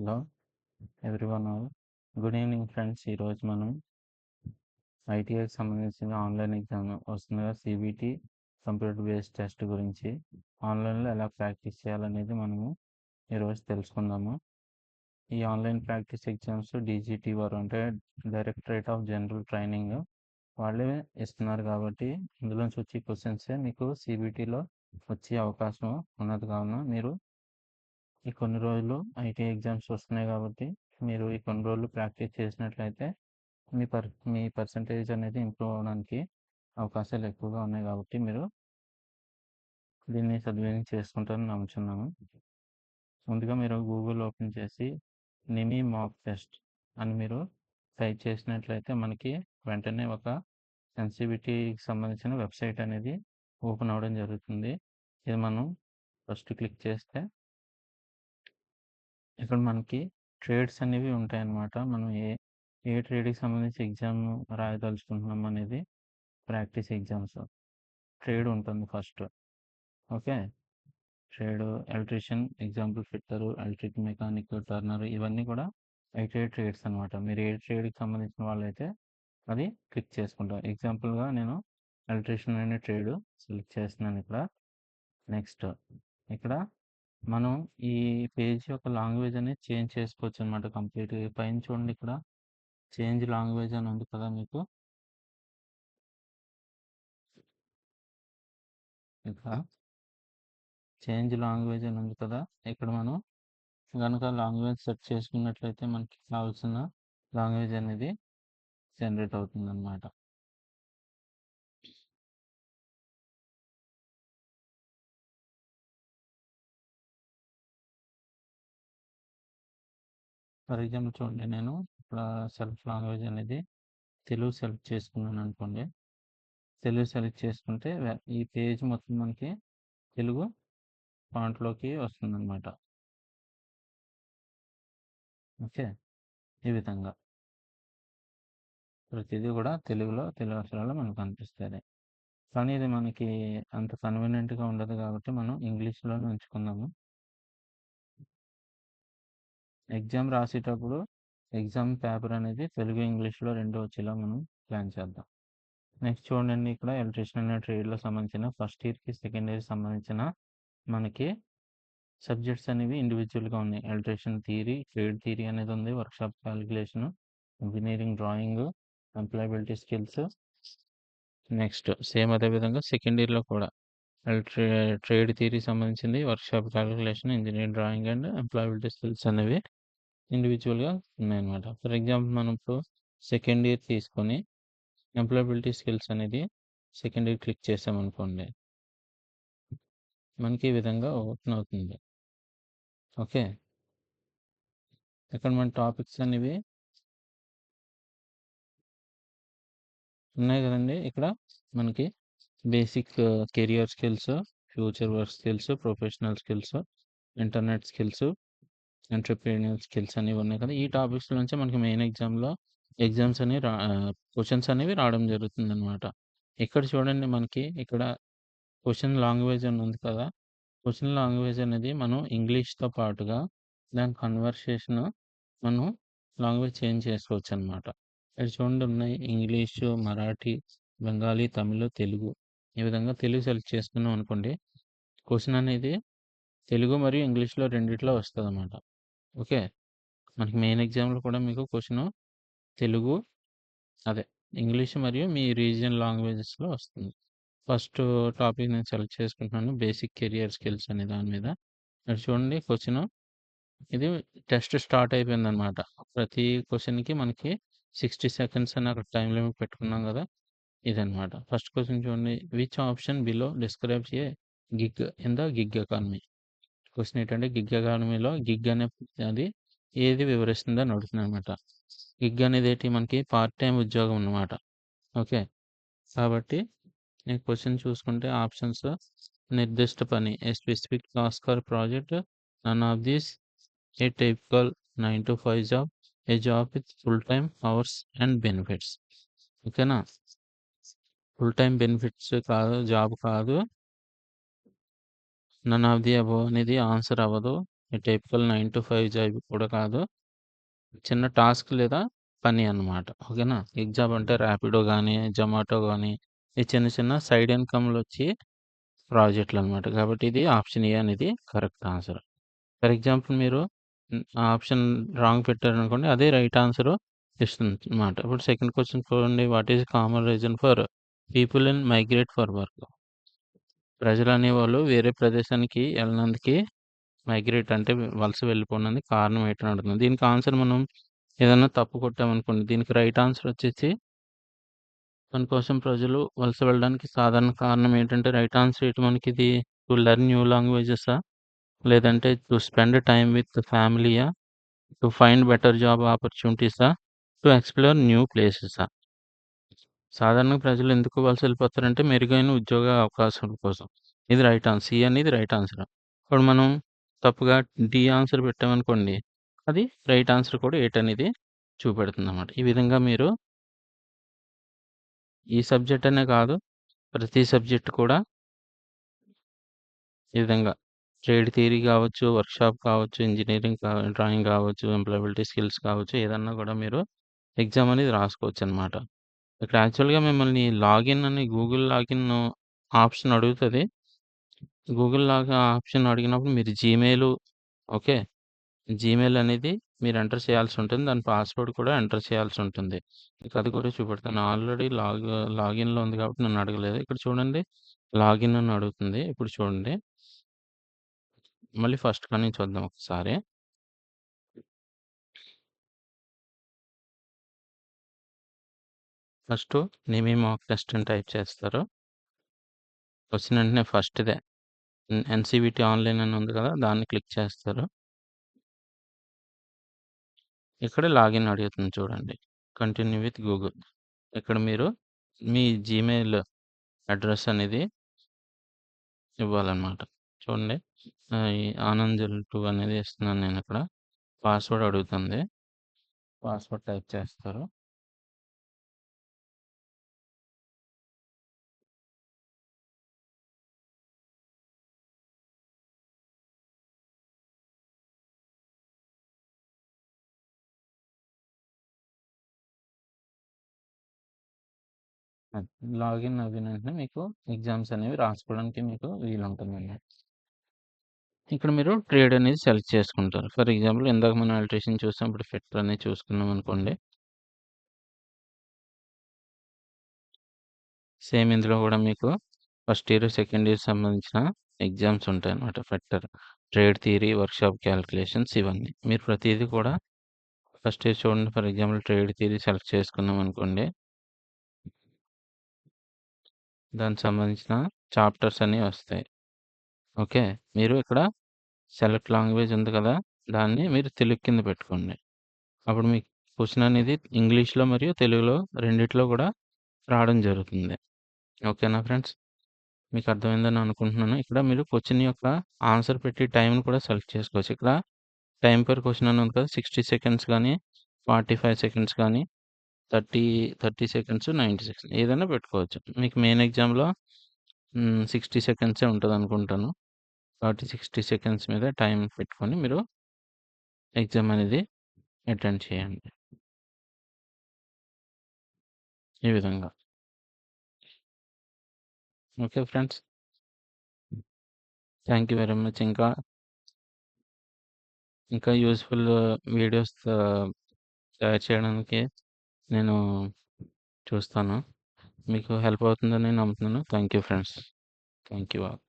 Hello everyone all. Good evening friends. ఈరోజు మనం ఐటీఐకి సంబంధించిన ఆన్లైన్ ఎగ్జామ్ వస్తుందిగా సిబిటి కంప్యూటర్ బేస్డ్ టెస్ట్ గురించి. ఆన్లైన్లో ఎలా ప్రాక్టీస్ చేయాలనేది మనము ఈరోజు తెలుసుకుందాము. ఈ ఆన్లైన్ ప్రాక్టీస్ ఎగ్జామ్స్ డీజీటీ వారు అంటే డైరెక్టరేట్ ఆఫ్ జనరల్ ట్రైనింగ్ వాళ్ళే ఇస్తున్నారు కాబట్టి ఇందులోంచి వచ్చే క్వశ్చన్సే మీకు సిబిటీలో వచ్చే అవకాశం ఉన్నది. కావున మీరు ఈ కొన్ని రోజులు ఐటీ ఎగ్జామ్స్ వస్తున్నాయి కాబట్టి మీరు ఈ కొన్ని రోజులు ప్రాక్టీస్ చేసినట్లయితే మీ పర్ మీ పర్సంటేజ్ అనేది ఇంప్రూవ్ అవడానికి అవకాశాలు ఎక్కువగా ఉన్నాయి కాబట్టి మీరు దీన్ని సద్వినియోగం చేసుకుంటారని నమ్ముతున్నాము ముందుగా మీరు గూగుల్ ఓపెన్ చేసి నిమి మాక్ టెస్ట్ అని మీరు టైప్ చేసినట్లయితే మనకి వెంటనే ఒక సెన్సిటివిటీకి సంబంధించిన వెబ్సైట్ అనేది ఓపెన్ అవ్వడం జరుగుతుంది. ఇది మనం ఫస్ట్ క్లిక్ చేస్తే ఇక్కడ మనకి ట్రేడ్స్ అనేవి ఉంటాయన్నమాట. మనం ఏ ఏ ట్రేడ్కి సంబంధించి ఎగ్జామ్ రాయదలుచుకుంటున్నాం అనేది ప్రాక్టీస్ ఎగ్జామ్స్. ట్రేడ్ ఉంటుంది first. Okay? Trade electrician example fitter electric mechanic turner ఇవన్నీ కూడా ఐటీఐ ట్రేడ్స్ అనమాట మీరు ఏ ట్రేడ్కి సంబంధించిన వాళ్ళైతే అది క్లిక్ చేసుకుంటారు. ఎగ్జాంపుల్గా నేను ఎలక్ట్రీషియన్ అనే ట్రేడ్ సెలెక్ట్ చేస్తున్నాను ఇక్కడ. నెక్స్ట్. ఇక్కడ మనం ఈ పేజ్ యొక్క లాంగ్వేజ్ అనేది చేంజ్ చేసుకోవచ్చు అనమాట కంప్లీట్గా పైన చూడండి ఇక్కడ. చేంజ్ లాంగ్వేజ్ అని ఉంది కదా మీకు. ఇక్కడ. చేంజ్ లాంగ్వేజ్ అని ఉంది కదా. ఇక్కడ మనం కనుక లాంగ్వేజ్ సెట్ చేసుకున్నట్లయితే మనకి కావాల్సిన లాంగ్వేజ్ అనేది జనరేట్ అవుతుంది అనమాట ఫర్ ఎగ్జాంపుల్ చూడండి నేను ఇక్కడ సెల్ఫ్ లాంగ్వేజ్ అనేది తెలుగు సెలెక్ట్ చేసుకున్నాను అనుకోండి. తెలుగు సెలెక్ట్ చేసుకుంటే ఈ పేజ్ మొత్తం మనకి తెలుగు ఫాంట్లోకి వస్తుంది అనమాట ఓకే? ఈ విధంగా. ప్రతిదీ కూడా తెలుగులో తెలుగు అక్షరాలు మనకు కనిపిస్తుంది. కానీ ఇది మనకి అంత కన్వీనియంట్గా ఉండదు కాబట్టి మనం ఇంగ్లీష్లోనే ఉంచుకుందాము. ఎగ్జామ్ రాసేటప్పుడు ఎగ్జామ్ పేపర్ అనేది తెలుగు ఇంగ్లీష్లో రెండు వచ్చేలా మనం ప్లాన్ చేద్దాం. నెక్స్ట్ చూడండి ఇక్కడ ఎలక్ట్రిషన్ అనే ట్రేడ్లో సంబంధించిన ఫస్ట్ ఇయర్కి సెకండ్ ఇయర్ సంబంధించిన మనకి సబ్జెక్ట్స్ అనేవి ఇండివిజువల్గా ఉన్నాయి. ఎలక్ట్రిషన్ థియరీ ట్రేడ్ థియరీ అనేది ఉంది workshop calculation engineering drawing employability skills. Next same అదే విధంగా సెకండ్ ఇయర్లో కూడా ట్రే ట్రేడ్ థియరీ సంబంధించింది workshop calculation engineering drawing and employability skills అనేవి ఇండివిజువల్గా ఉన్నాయన్నమాట. ఫర్ ఎగ్జాంపుల్ మనం ఇప్పుడు సెకండ్ ఇయర్ తీసుకొని ఎంప్లాయబిలిటీ స్కిల్స్ అనేది సెకండ్ ఇయర్ క్లిక్ చేసామనుకోండి మనకి ఈ విధంగా ఓపెన్ అవుతుంది. ఓకే? ఇక్కడ మన టాపిక్స్ అనేవి ఉన్నాయి కదండి. ఇక్కడ మనకి basic career skills future work skills professional skills internet skills entrepreneur skills అనేవి ఉన్నాయి కదా. ఈ టాపిక్స్ నుంచి మనకి మెయిన్ ఎగ్జామ్లో ఎగ్జామ్స్ అనేవి రా క్వశ్చన్స్ అనేవి రావడం జరుగుతుంది అనమాట ఇక్కడ చూడండి మనకి ఇక్కడ క్వశ్చన్ లాంగ్వేజ్ అని ఉంది కదా. క్వశ్చన్ లాంగ్వేజ్ అనేది మనం ఇంగ్లీష్తో పాటుగా దాని కన్వర్సేషన్ మనం లాంగ్వేజ్ చేంజ్ చేసుకోవచ్చు అనమాట ఇక్కడ చూడండి ఉన్నాయి. ఇంగ్లీషు మరాఠీ బెంగాలీ తమిళ్ తెలుగు ఈ విధంగా తెలుగు సెలెక్ట్ చేసుకున్నాం అనుకోండి క్వశ్చన్ అనేది తెలుగు మరియు ఇంగ్లీష్లో రెండిట్లో వస్తుంది అన్నమాట ఓకే. మనకి మెయిన్ ఎగ్జామ్లో కూడా మీకు క్వశ్చన్ తెలుగు అదే ఇంగ్లీష్ మరియు మీ రీజియన్ లాంగ్వేజెస్లో వస్తుంది. ఫస్ట్ టాపిక్ నేను సెలెక్ట్ చేసుకుంటున్నాను బేసిక్ కెరియర్ స్కిల్స్ అనే దాని మీద. ఇక్కడ చూడండి క్వశ్చన్. ఇది టెస్ట్ స్టార్ట్ అయిపోయింది అనమాట ప్రతి క్వశ్చన్కి మనకి సిక్స్టీ సెకండ్స్ అని అక్కడ టైం లిమిట్ పెట్టుకున్నాం కదా! ఇదన్నమాట ఫస్ట్ క్వశ్చన్ చూడండి. Which option below describes a gig in the gig economy? Question ఏంటంటే గిగ్ ఎకానమీలో గిగ్ అనే అది ఏది వివరిస్తుందో అని అడుగుతుంది అనమాట. గిగ్ అనేది ఏంటి? మనకి పార్ట్ టైం ఉద్యోగం అన్నమాట. ఓకే? కాబట్టి నేను క్వశ్చన్ చూసుకుంటే ఆప్షన్స్ నిర్దిష్ట పని a specific task or project none of these a typical nine to five job a job with full time hours and benefits. ఓకేనా? ఫుల్ టైం బెనిఫిట్స్ కాదు జాబ్ కాదు నన్ ఆఫ్ ది అబో అనేది answer అవ్వదు ఈ typical 9-5 job కూడా కాదు. చిన్న task లేదా పని అన్నమాట. ఓకేనా? ఎగ్జామ్ అంటే ర్యాపిడో గానీ, జొమాటో గానీ ఈ చిన్న చిన్న సైడ్ ఇన్‌కమ్‌లొచ్చే ప్రాజెక్ట్‌లనమాట. కాబట్టి ఇది ఆప్షన్ ఏ అనేది కరెక్ట్ ఆన్సర్. ఫర్ ఎగ్జాంపుల్ మీరు ఆప్షన్ రాంగ్ పెట్టారనుకోండి అదే రైట్ ఆన్సరు ఇస్తుందన్నమాట. ఇప్పుడు సెకండ్ క్వెషన్ చూడండి. What is common reason for people in migrate for work? ప్రజలు అనేవాళ్ళు వేరే ప్రదేశానికి వెళ్ళినందుకు మైగ్రేట్ అంటే వలస వెళ్ళిపోయినందుకు కారణం ఏంటని అడుగుతుంది. దీనికి ఆన్సర్ మనం ఏదైనా తప్పు కొట్టామనుకోండి దీనికి రైట్ ఆన్సర్ వచ్చేసి దాని కోసం ప్రజలు వలస వెళ్ళడానికి సాధారణ కారణం ఏంటంటే రైట్ ఆన్సర్ ఏంటి మనకిది టు లెర్న్ న్యూ లాంగ్వేజెసా? లేదంటే టు స్పెండ్ టైం విత్ ఫ్యామిలీయా? టు ఫైండ్ బెటర్ జాబ్ ఆపర్చునిటీసా? టు ఎక్స్‌ప్లోర్ న్యూ ప్లేసెసా? సాధారణంగా ప్రజలు ఎందుకు వలస వెళ్ళిపోతారంటే మెరుగైన ఉద్యోగ అవకాశాల కోసం. ఇది రైట్ ఆన్సర్. సి అనేది రైట్ ఆన్సర్. ఇప్పుడు మనం తప్పుగా డి ఆన్సర్ పెట్టామనుకోండి అది రైట్ ఆన్సర్ కూడా ఎయిట్ అనేది చూపెడుతుంది అన్నమాట ఈ విధంగా మీరు ఈ సబ్జెక్ట్ అనే కాదు ప్రతి సబ్జెక్ట్ కూడా ఈ విధంగా ట్రేడ్ థియరీ కావచ్చు, వర్క్‌షాప్ కావచ్చు, ఇంజనీరింగ్ డ్రాయింగ్ కావచ్చు, ఎంప్లాయబిలిటీ స్కిల్స్ కావచ్చు ఏదన్నా కూడా మీరు ఎగ్జామ్ అనేది రాసుకోవచ్చు అనమాట ఇక్కడ యాక్చువల్‌గా మిమ్మల్ని లాగిన్ అని గూగుల్ లాగిన్ ఆప్షన్ అడుగుతది. గూగుల్ లాగా ఆప్షన్ అడిగినప్పుడు మీరు జీమెయిల్ ఓకే. జీమెయిల్ అనేది మీరు ఎంటర్ చేయాల్సి ఉంటుంది. దాని పాస్వర్డ్ కూడా ఎంటర్ చేయాల్సి ఉంటుంది. మీకు అది కూడా చూపెడతాను. ఆల్రెడీ లాగ్ లాగిన్‌లో ఉంది కాబట్టి నన్ను అడగలేదు. ఇక్కడ చూడండి లాగిన్ అని అడుగుతుంది. ఇప్పుడు చూడండి. మళ్ళీ ఫస్ట్ కానీ నుంచి చూద్దాం ఒకసారి. ఫస్ట్ నేమీ మాక్ టెస్ట్ అని టైప్ చేస్తారు. వచ్చిన వెంటనే ఫస్ట్‌దే ఎన్సీబీటీ ఆన్‌లైన్ అని ఉంది కదా! దాన్ని క్లిక్ చేస్తారు. ఇక్కడ లాగిన్ అడుగుతుంది చూడండి. Continue with Google. ఇక్కడ మీరు మీ జీమెయిల్ అడ్రస్ అనేది ఇవ్వాలన్నమాట. చూడండి. ఆనంద్ టూ అనేది ఇస్తున్నాను నేను ఇక్కడ పాస్వర్డ్ అడుగుతుంది. పాస్వర్డ్ టైప్ చేస్తారు. లాగిన్ అయిన వెంటనే మీకు ఎగ్జామ్స్ అనేవి రాసుకోవడానికి మీకు వీలుంటుందండి. ఇక్కడ మీరు ట్రేడ్ అనేది సెలెక్ట్ చేసుకుంటారు. ఫర్ ఎగ్జాంపుల్ ఇందాక మనం ఎలక్ట్రీషియన్ చూసాం. ఇప్పుడు ఫిట్టర్ అనేది చూసుకున్నాం అనుకోండి. సేమ్ ఇందులో కూడా మీకు ఫస్ట్ ఇయర్, సెకండ్ ఇయర్ సంబంధించిన ఎగ్జామ్స్ ఉంటాయి అన్నమాట fitter trade theory, workshop calculations ఇవన్నీ. మీరు ప్రతిదీ కూడా ఫస్ట్ ఇయర్ చూడండి for example trade theory select చేసుకున్నాం అనుకోండి. దానికి సంబంధించిన చాప్టర్స్ అన్నీ వస్తాయి. ఓకే. మీరు ఇక్కడ సెలెక్ట్ లాంగ్వేజ్ ఉంది కదా! దాన్ని మీరు తెలుగు కింద పెట్టుకోండి. అప్పుడు మీకు క్వశ్చన్ అనేది ఇంగ్లీష్‌లో మరియు తెలుగులో రెండిట్లో కూడా రావడం జరుగుతుంది. ఓకేనా ఫ్రెండ్స్? మీకు అర్థమైందని అనుకుంటున్నాను. ఇక్కడ మీరు క్వశ్చన్ యొక్క ఆన్సర్ పెట్టి టైంని కూడా సెలెక్ట్ చేసుకోవచ్చు. ఇక్కడ టైం పర్ క్వశ్చన్ అని ఉంది కదా! 60 సెకండ్స్ గానీ, 45 సెకండ్స్ కానీ 30, 30 సెకండ్స్, 90 సెకండ్స్ ఏదైనా పెట్టుకోవచ్చు. మీకు మెయిన్ ఎగ్జామ్‌లో సిక్స్టీ సెకండ్సే ఉంటుంది అనుకుంటాను ఫార్టీ సిక్స్టీ సెకండ్స్ మీద టైం పెట్టుకొని మీరు ఎగ్జామ్ అనేది అటెండ్ చేయండి. ఈ విధంగా. Okay friends. Thank you very much. ఇంకా ఇంకా యూస్ఫుల్ వీడియోస్ తయారు చేయడానికి నేను చూస్తాను. మీకు హెల్ప్ అవుతుందని నమ్ముతున్నాను. Thank you friends. Thank you all.